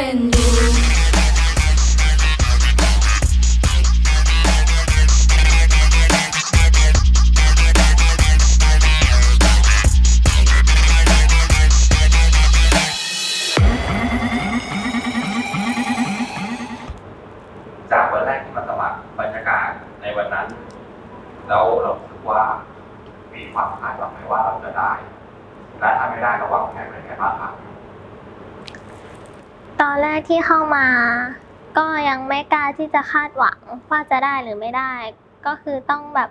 ยั ตอนแรกที่เข้ามา ก็ยังไม่กล้าที่จะคาดหวังว่าจะได้หรือไม่ได้ ก็คือต้องแบบ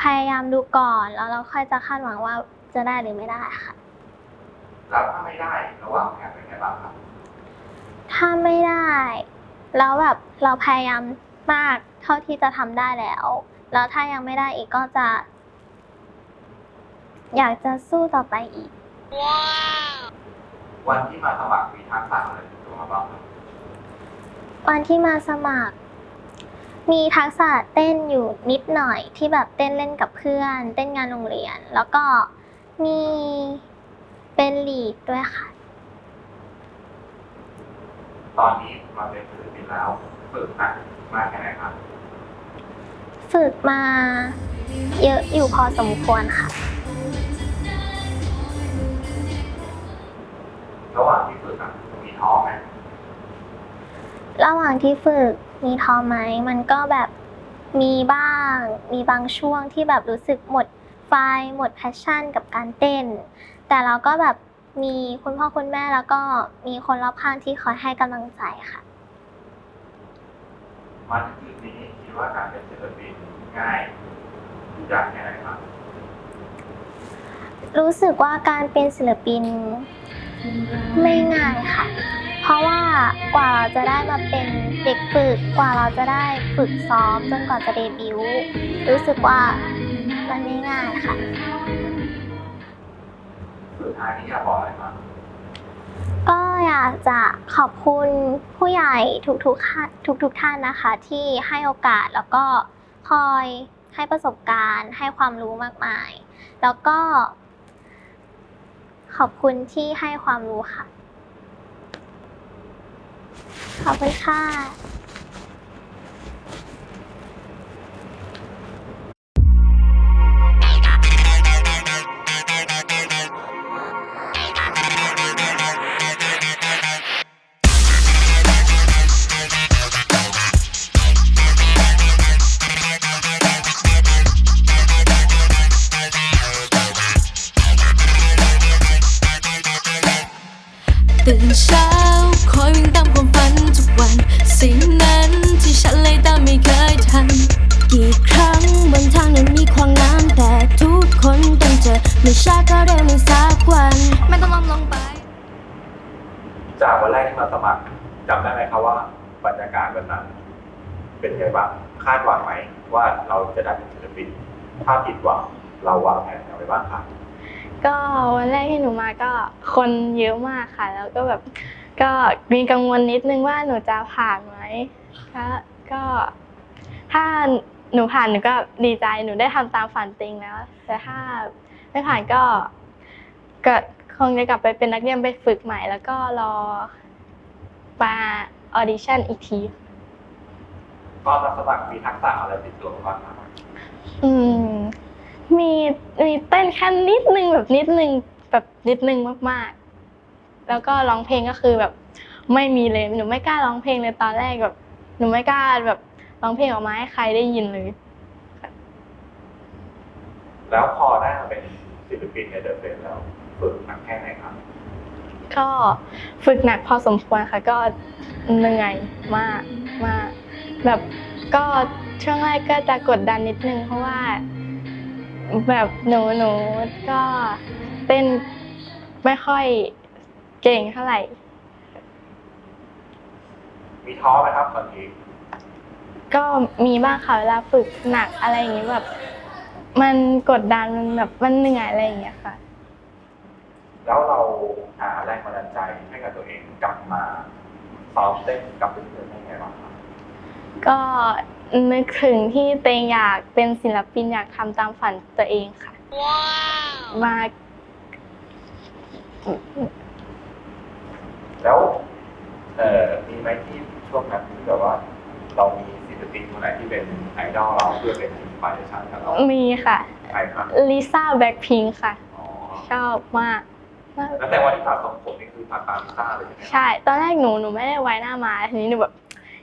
พยายามดูก่อน แล้วเราค่อยจะคาดหวังว่าจะได้หรือไม่ได้ค่ะ แล้วถ้าไม่ได้เราวางแผนไว้ไงบ้างครับถ้าไม่ได้แล้วแบบเราพยายามมากเท่าที่จะทำได้แล้ว แล้วถ้ายังไม่ได้อีกก็จะ อยากจะสู้ต่อไปอีก วันที่มาสมัครมีทักษะอะไรติดตัวมาบ้างครับ วันที่มาสมัคร มีทักษะเต้นอยู่นิดหน่อยที่แบบเต้นเล่นกับเพื่อน เต้นงานโรงเรียน แล้วก็มีเป็นลีดด้วยค่ะ ตอนนี้มาเป็นศิลปินแล้วฝึกหนักมากแค่ไหนครับ ฝึกมาเยอะอยู่พอสมควรค่ะ ระหว่างที่ฝึกมีท้อไหมมันก็แบบมีบ้าง มีบางช่วงที่แบบรู้สึกหมดไฟหมดแพชชั่นกับการเต้น แต่เราก็แบบมีคุณพ่อคุณแม่แล้วก็มีคนรอบข้างที่คอยให้กำลังใจค่ะ มาถึงจุดนี้คิดว่าการเป็นศิลปินง่ายยากแค่ไหนครับรู้สึกว่าการเป็นศิลปินไม่ง่ายค่ะ เพราะว่า กว่าเราจะได้มาเป็นเด็กฝึกกว่าเราจะได้ฝึกซ้อมจนกว่าจะเดบิวต์รู้สึกว่ามันไม่ง่ายค่ะสุดท้ายนี้อยากบอกอะไรบ้างก็อยากจะขอบคุณผู้ใหญ่ทุกๆท่านทุกๆท่านนะคะ ที่ให้โอกาสแล้วก็คอยให้ประสบการณ์ ให้ความรู้มากมาย แล้วก็ ขอบคุณที่ให้ความรู้ค่ะ ขอบคุณค่ะ กวันแรกที่มาสมัครจำได้ไหมครับว่าบรรยากาศวันนั้น เป็นไงบ้างคาดหวังไหมว่าเราจะได้เป็นศิลปินถ้าผิดหวังเราวางแผนเอางไว้บ้างครับก็วันแรกที่หนูมาก็คนเยอะมากค่ะ แล้วก็แบบก็มีกังวลนิดนึงว่าหนูจะผ่านไหมก็ก็ถ้าหนูผ่านหนูก็ดีใจหนูได้ทำตามฝันจริงแล้ว แต่ถ้าไม่ผ่านก็ก็คงจะกลับไปเป็นนักเรียนไปฝึกใหม่ แล้วก็รอ มาออดิชั่นอีกที ตอนรับสมัครมีทักษะอะไรติดตัวบ้างครับอืม มีมีเต้นแค่นิดนึงแบบนิดนึงแบบนิดนึงมากๆ แล้วก็ร้องเพลงก็คือแบบ ไม่มีเลยหนูไม่กล้าร้องเพลงเลยตอนแรกแบบหนูไม่กล้าแบบร้องเพลงออกมาให้ใครได้ยินเลย แล้วพอได้มาเป็นศิลปินในเดอะเฟสแล้วฝึกหนักแค่ไหนครับ ก็ฝึกหนักพอสมควรค่ะ ก็เหนื่อยมากมากแบบก็ช่วงแรกก็จะกดดันนิดนึงเพราะว่า แบบหนูหนูก็เต้นไม่ค่อยเก่งเท่าไหร่ มีท้อไหมครับตอนนี้ก็มีบ้างค่ะเวลาฝึกหนักอะไรอย่างเงี้ยแบบ มันกดดันมันแบบมันเหนื่อยอะไรอย่างเงี้ยค่ะ แล้วเราหาแรงบันดาลใจให้กับตัวเองกลับมาซ้อมเต้นกับเพื่อนๆได้ไงบ้างครับก็นึกถึงที่ตัวเองอยากเป็นศิลปินอยากทำตามฝันตัวเองค่ะมาแล้วเอ่อมีไหมที่ช่วงนั้นที่แบบว่า เรามีศิลปินคนไหนที่เป็นไอดอลเราเพื่อเป็นอินสปิเรชันกับเรามีค่ะใครครับลิซ่าแบ็คพิงค่ะอ๋อชอบมาก แล้วแต่ว่าที่ตัดทรงผมนี่คือตัดตามลิซ่าเลยใช่ไหมครับใช่ ตอนแรกหนูหนูไม่ได้ไว้หน้ามาทีนี้หนูแบบ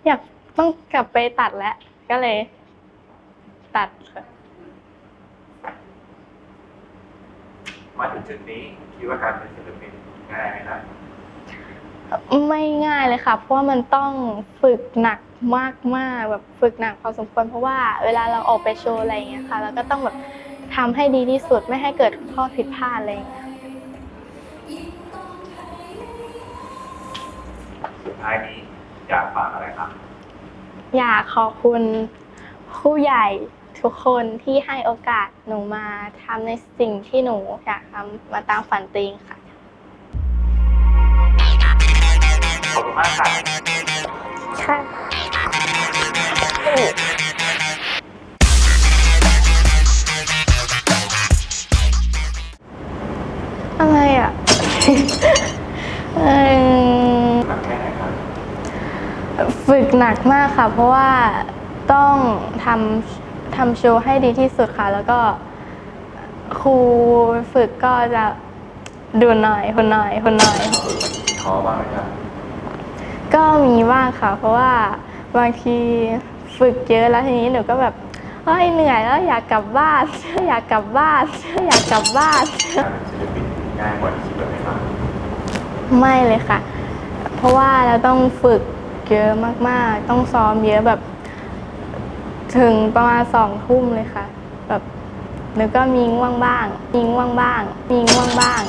อยากต้องกลับไปตัดแล้ว ก็เลย ตัดค่ะมาถึงจุดนี้คิดว่าการเป็นศิลปินง่ายไหมครับไม่ง่ายเลยค่ะ เพราะว่ามันต้องฝึกหนักมากๆแบบฝึกหนักพอสมควรเพราะว่าเวลาเราออกไปโชว์อะไรอย่างเงี้ยค่ะเราก็ต้องแบบทำให้ดีที่สุดไม่ให้เกิดข้อผิดพลาดอะไรอย่างเงี้ย สุดท้ายนี้อยากฝากอะไรครับ อยากขอบคุณผู้ใหญ่ทุกคนที่ให้โอกาสหนูมาทำในสิ่งที่หนูอยากทำมาตามฝันตัวเองค่ะ ขอบคุณมากครับค่ะ ฝึกหนักมากค่ะ เพราะว่าต้องทำทำโชว์ให้ดีที่สุดค่ะ แล้วก็ครูฝึกก็จะดูหน่อยคนหน่อยคนหน่อย ท้อบ้างไหมครับก็มีบ้างค่ะ เพราะว่าบางทีฝึกเยอะแล้วทีนี้หนูก็แบบเฮ้ยเหนื่อยแล้วอยากกลับบ้าน อยากกลับบ้าน อยากกลับบ้านการเป็นศิลปินง่ายกว่าที่คิดไหมครับ ไม่เลยค่ะ เพราะว่าเราต้องฝึก เยอะมากๆ ต้องซ้อมเยอะแบบถึงประมาณสองทุ่มเลยค่ะ แบบแล้วก็มีง่วงบ้าง มีง่วงบ้าง มีง่วงบ้าง